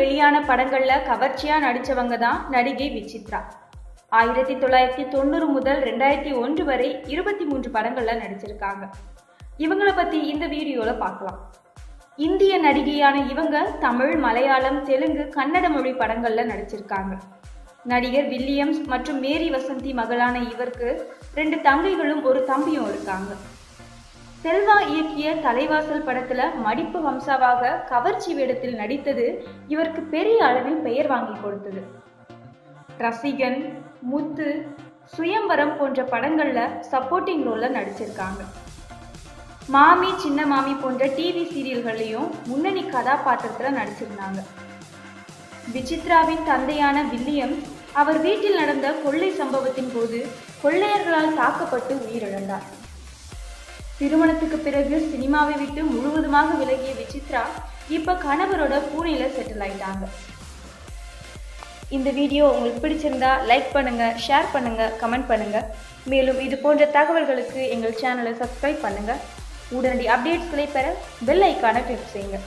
வெளியான படங்கள்ல கவர்ச்சியா நடிச்சவங்க தான் நடிகை விசித்ரா. ஆயிரத்தி தொள்ளாயிரத்தி தொண்ணூறு முதல் ரெண்டாயிரத்தி ஒன்று வரை இருபத்தி மூன்று படங்கள்ல நடிச்சிருக்காங்க. இவங்கள பத்தி இந்த வீடியோல பார்க்கலாம். இந்திய நடிகையான இவங்க தமிழ் மலையாளம் தெலுங்கு கன்னட மொழி படங்கள்ல நடிச்சிருக்காங்க. நடிகர் வில்லியம்ஸ் மற்றும் மேரி வசந்தி மகளான இவருக்கு ரெண்டு தங்கைகளும் ஒரு தம்பியும் இருக்காங்க. செல்வா இயக்கிய தலைவாசல் படத்துல மடிப்பு வம்சாவாக கவர்ச்சி வேடத்தில் நடித்தது இவருக்கு பெரிய அளவில் பெயர் வாங்கி கொடுத்தது. ரசிகன் முத்து சுயம்பரம் போன்ற படங்கள்ல சப்போர்ட்டிங் ரோல்ல நடிச்சிருக்காங்க. மாமி சின்ன மாமி போன்ற டிவி சீரியல்கள்லையும் முன்னணி கதாபாத்திரத்துல நடிச்சிருந்தாங்க. விசித்ராவின் தந்தையான வில்லியம் அவர் வீட்டில் நடந்த கொள்ளை சம்பவத்தின் போது கொள்ளையர்களால் தாக்கப்பட்டு உயிரிழந்தார். திருமணத்துக்கு பிறகு சினிமாவை விட்டு முழுவதுமாக விலகிய விசித்ரா இப்ப கணவரோட பூனேல செட்டில் ஆயிட்டாங்க. இந்த வீடியோ உங்களுக்கு பிடிச்சிருந்தா லைக் பண்ணுங்க ஷேர் பண்ணுங்க கமெண்ட் பண்ணுங்க. மேலும் இது போன்ற தகவல்களுக்கு எங்கள் சேனலை சப்ஸ்கிரைப் பண்ணுங்க. உடனடி அப்டேட்ஸ்களை பெற பெல் ஐக்கானை கிளிக் செய்யுங்க.